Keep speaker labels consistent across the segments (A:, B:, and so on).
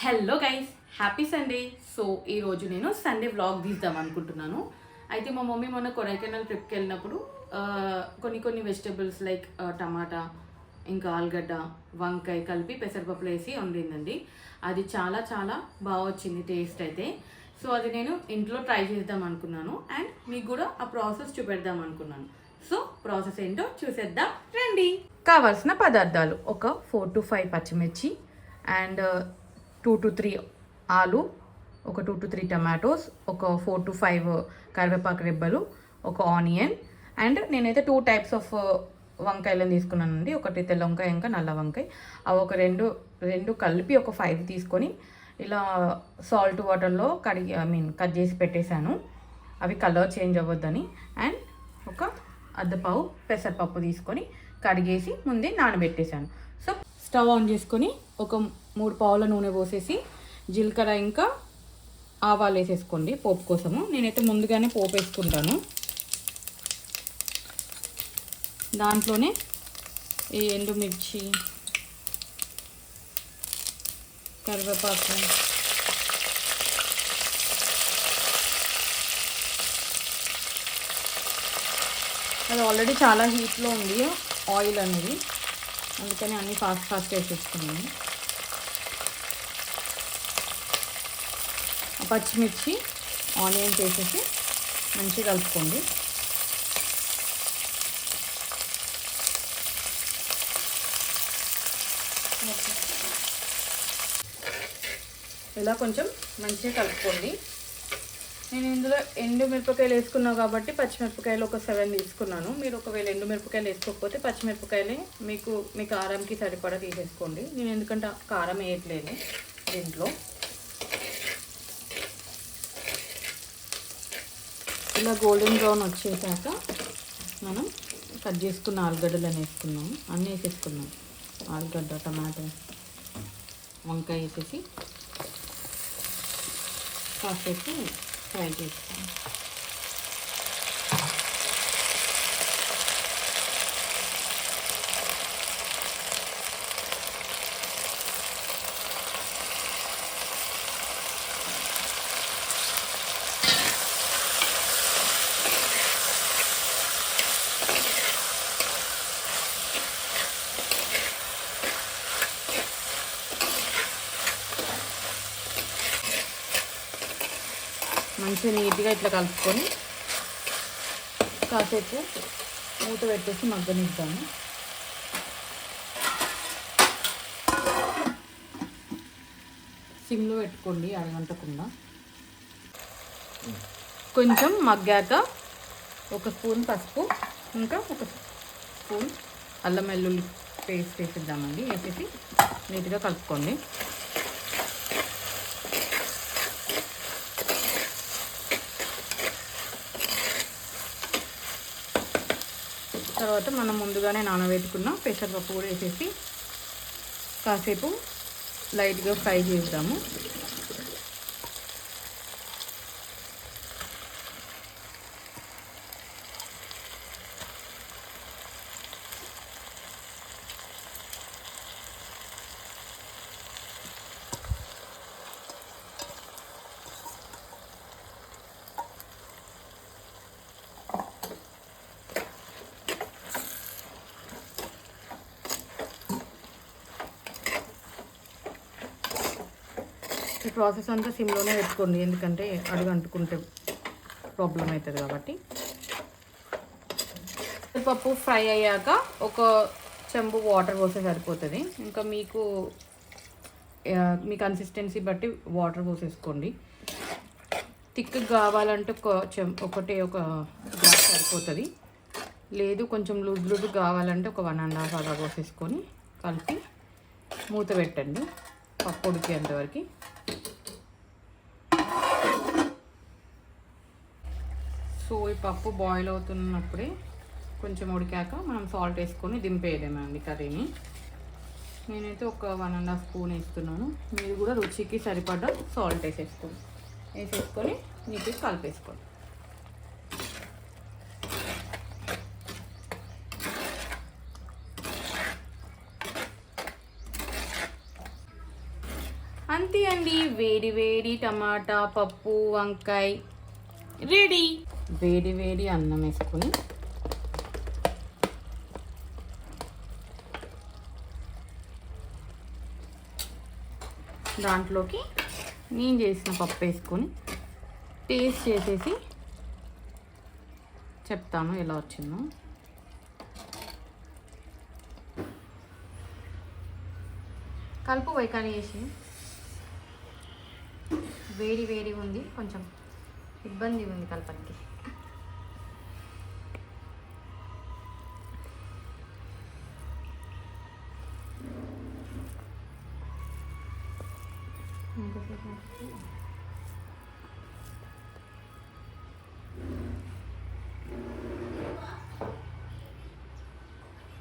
A: Hello guys happy Sunday so ఈరోజు నేను Sunday vlog తీద్దాం అనుకుంటున్నాను. అయితే మా మమ్మీ మొన్న కొడైకెనాల్ ట్రిప్కి వెళ్ళినప్పుడు కొన్ని కొన్ని వెజిటబుల్స్ లైక్ టమాటా ఇంకా ఆలుగడ్డ వంకాయ కలిపి పెసరపప్పులు వేసి వండిందండి. అది చాలా చాలా బాగా వచ్చింది టేస్ట్ అయితే. సో అది నేను ఇంట్లో ట్రై చేద్దాం అనుకున్నాను అండ్ మీకు కూడా ఆ ప్రాసెస్ చూపెడదాం అనుకున్నాను. సో ప్రాసెస్ ఏంటో చూసేద్దాం. రండి. కావాల్సిన పదార్థాలు ఒక ఫోర్ టు ఫైవ్ పచ్చిమిర్చి అండ్ టూ టు త్రీ ఆలు ఒక టూ టు త్రీ టమాటోస్ ఒక ఫోర్ టు ఫైవ్ కరివేపాకు రెబ్బలు ఒక ఆనియన్ అండ్ నేనైతే టూ టైప్స్ ఆఫ్ uh, వంకాయలను తీసుకున్నానండి. ఒకటి తెల్ల వంకాయ ఇంకా నల్ల వంకాయ. అవి ఒక రెండు రెండు కలిపి ఒక ఫైవ్ తీసుకొని ఇలా సాల్ట్ వాటర్లో కడిగి ఐ మీన్ కట్ చేసి పెట్టేశాను. అవి కలర్ చేంజ్ అవ్వద్దని. అండ్ ఒక అద్దపావు పెసరపప్పు తీసుకొని కడిగేసి ముందే నానబెట్టేశాను. స్టవ్ ఆన్ చేసుకొని ఒక మూడు పావుల నూనె పోసేసి జీలకర్ర ఇంకా ఆవాలు వేసేసుకోండి పోపు కోసము. నేనైతే ముందుగానే పోపు వేసుకుంటాను. దాంట్లోనే ఈ ఎండుమిర్చి కరివేపాకు అది ఆల్రెడీ చాలా హీట్లో ఉంది ఆయిల్ అనేది. అందుకని అన్నీ ఫాస్ట్ ఫాస్ట్ వేసేసుకున్నాను. పచ్చిమిర్చి ఆనియన్స్ వేసేసి మంచిగా కలుపుకోండి. ఇలా కొంచెం మంచిగా కలుపుకోండి. నేను ఇందులో ఎండు మిరపకాయలు వేసుకున్నాను కాబట్టి పచ్చిమిరపకాయలు ఒక సెవెన్ తీసుకున్నాను. మీరు ఒకవేళ ఎండు మిరపకాయలు వేసుకోకపోతే పచ్చిమిరపకాయలే మీకు మీ కారంకి సరిపడా తీసేసుకోండి. నేను ఎందుకంటే కారం వేయట్లేదు దీంట్లో. ఇలా గోల్డెన్ బ్రౌన్ వచ్చేసాక మనం కట్ చేసుకున్న ఆలుగడ్డలను వేసుకున్నాము. అన్నీ వేసేసుకున్నాం. ఆలుగడ్డ టమాటో వంకాయ వేసేసి కాసేపు ఫ్రై చేస్తాం మంచిగా నీట్గా ఇట్లా కలుపుకొని కాసేపు మూత పెట్టేసి మగ్గనిద్దాము. సిమ్లో పెట్టుకోండి అరగంటకుండా కొంచెం మగ్గాక ఒక స్పూన్ పసుపు ఇంకా ఒక స్పూన్ అల్లం వెల్లుల్లి పేస్ట్ వేసిద్దామండి వేసేసి నీట్గా కలుపుకోండి. తర్వాత మనం ముందుగానే నానబెట్టుకున్న పెసరపప్పు కూడా వేసేసి కాసేపు లైట్గా ఫ్రై చేద్దాము. ఈ ప్రాసెస్ అంతా సిమ్లోనే పెట్టుకోండి. ఎందుకంటే అడుగు అంటుకుంటే ప్రాబ్లం అవుతుంది కాబట్టి. పప్పు ఫ్రై అయ్యాక ఒక చెంబు వాటర్ పోస్తే సరిపోతుంది. ఇంకా మీకు మీ కన్సిస్టెన్సీ బట్టి వాటర్ పోసేసుకోండి. థిక్ కావాలంటే ఒక చెం ఒకటే ఒక గ్లాస్ సరిపోతుంది. లేదు కొంచెం లూజ్ లూజ్ కావాలంటే ఒక వన్ అండ్ హాఫ్ అలా పోసేసుకొని కలిపి మూత పెట్టండి. పప్పు ఉడికేంతవరకు సో ఈ పప్పు బాయిల్ అవుతున్నప్పుడే కొంచెం ఉడికాక మనం సాల్ట్ వేసుకొని దింపేయడమేనండి కర్రీని. నేనైతే ఒక వన్ అండ్ హాఫ్ స్పూన్ వేస్తున్నాను. మీరు కూడా రుచికి సరిపడ్డ సాల్ట్ వేసేసుకోండి. వేసేసుకొని నీటి కలిపేసుకోండి. అంతే అండి. వేడి వేడి టమాటా పప్పు వంకాయ. రెడీ. వేడి వేడి అన్నం వేసుకొని దాంట్లోకి నేను చేసిన పప్పు వేసుకొని టేస్ట్ చేసేసి చెప్తాను ఎలా వచ్చిందో. కలుపు వైకాలి వేసి వేడి వేడి ఉంది కొంచెం ఇబ్బంది ఉంది కలపడానికి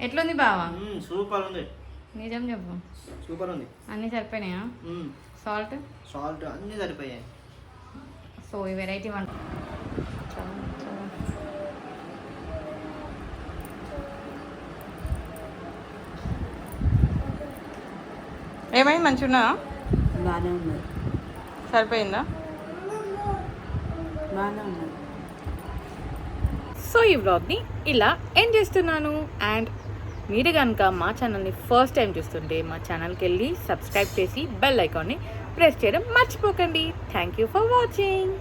A: ఎట్లుంది బావా?
B: సూపర్ ఉంది.
A: నిజం చెప్పు.
B: సూపర్ ఉంది.
A: అన్నీ సరిపోయినాయా? సాల్ట్?
B: సాల్ట్ అన్నీ సరిపోయాయి.
A: సో ఈ వెరైటీ వంట ఏమైంది? మంచిగా ఉన్నదా
C: బాగానే ఉన్నది
A: సరిపోయిందా?
C: బాగానే ఉన్నది
A: సో ఈ వ్లాగ్ని ఇలా ఎండ్ చేస్తున్నాను. అండ్ మీరు కనుక మా ఛానల్ని ఫస్ట్ టైం చూస్తుంటే మా ఛానల్కి వెళ్ళి సబ్స్క్రైబ్ చేసి బెల్ ఐకాన్ని ప్రెస్ చేయడం మర్చిపోకండి థ్యాంక్ యూ ఫర్ వాచింగ్